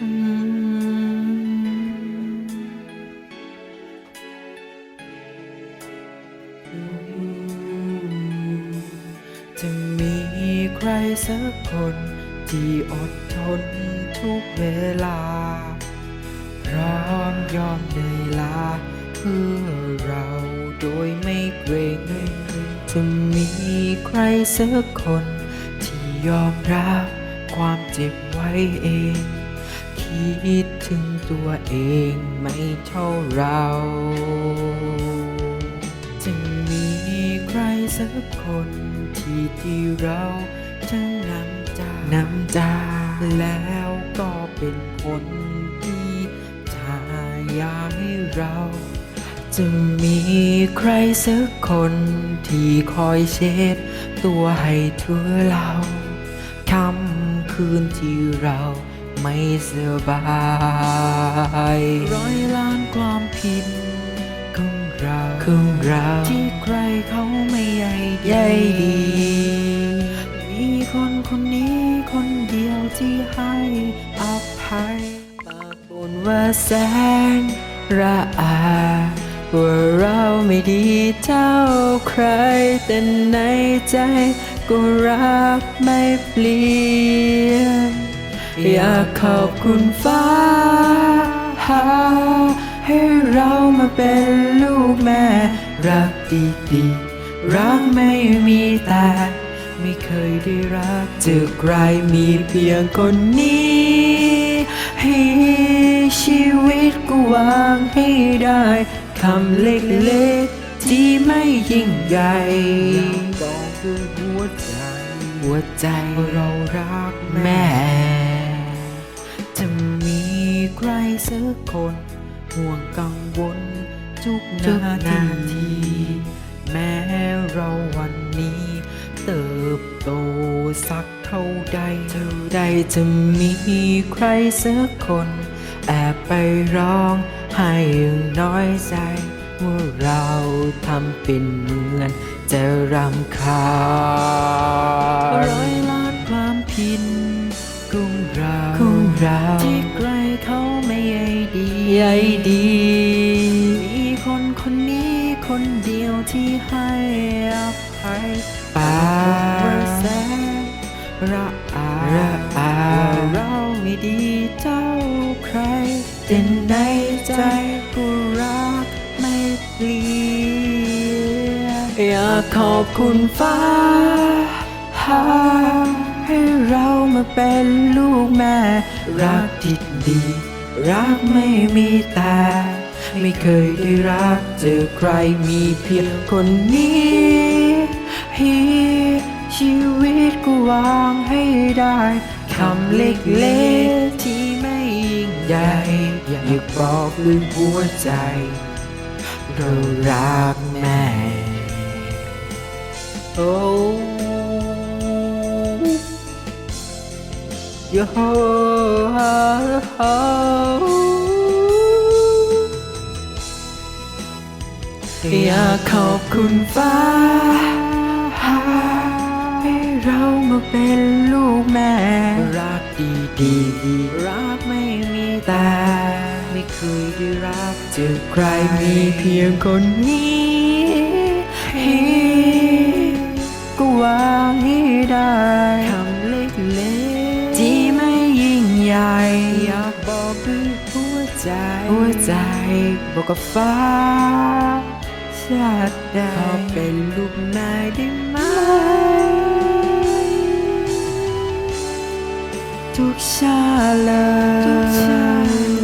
จะมีใครสักคน ที่อดทนทุกเวลา พร้อมยอมเหนื่อยลาเพื่อเราโดยไม่เกรงจะมีใครสักคน ที่ยอมรับความเจ็บไว้เอง คิดถึงตัวเองไม่เท่าเรา จะมีใครสักคนที่ที่เราจะนำจานำจาแล้วก็เป็นคนที่ถ้ายาให้เรา จะมีใครสักคนที่คอยเช็ดตัวให้ทั่วเราคำคืนที่เรา ไม่สบายร้อยล้านความผิดของเราของเราที่ใครเขาไม่ใยใยดี มีคนคนนี้คนเดียวที่ให้อภัยปากบนว่าแสนระอาว่าเราไม่ดีเท่าใคร แต่ในใจก็รักไม่เปลี่ยน อยากขอบคุณฟ้า หา ให้เรามาเป็นลูกแม่ รักดีๆ รักไม่มีแต่ ไม่เคยได้รักเจอใครมีเพียงคนนี้ ให้ชีวิตก็วางให้ได้คำเล็กๆ ที่ไม่ยิ่งใหญ่บอกด้วยหัวใจ หัวใจเรารักแม่ ใครสักคน ห่วงกังวลทุกนาที แม้เราวันนี้ เติบโตสักเท่าใดเท่าใดจะมีใครสักคน แอบไปร้องไห้น้อยใจว่าเราทำเป็นเหมือนจะรำคาญ ที่ให้อภัยปาแสนระอาระอาว่าเราไม่ดีเท่าใครแต่ในใจก็รักไม่เปลี่ยนอยากขอบคุณฟ้าให้เรามาเป็นลูกแม่ รักที่ดี รักไม่มีแต่ ไม่เคยได้รักเจอใครมีเพียงคนนี้ให้ชีวิตก็วางให้ได้คำเล็กๆที่ไม่ยิ่งใหญ่อยากบอกด้วยหัวใจ เรารักแม่โอ้โย อยากขอบคุณฟ้าให้เรามาเป็นลูกแม่ รักดีดีรักไม่มีแต่ไม่เคยได้รักเจอใครมีเพียงคนนี้ก็วางให้ได้คำเล็กๆที่ไม่ยิ่งใหญ่อยากบอกด้วยหัวใจหัวใจบอกกับฟ้า ชาติใดขอเป็นลูกนายได้ไหม ทุกชาติเลยทุกชาติ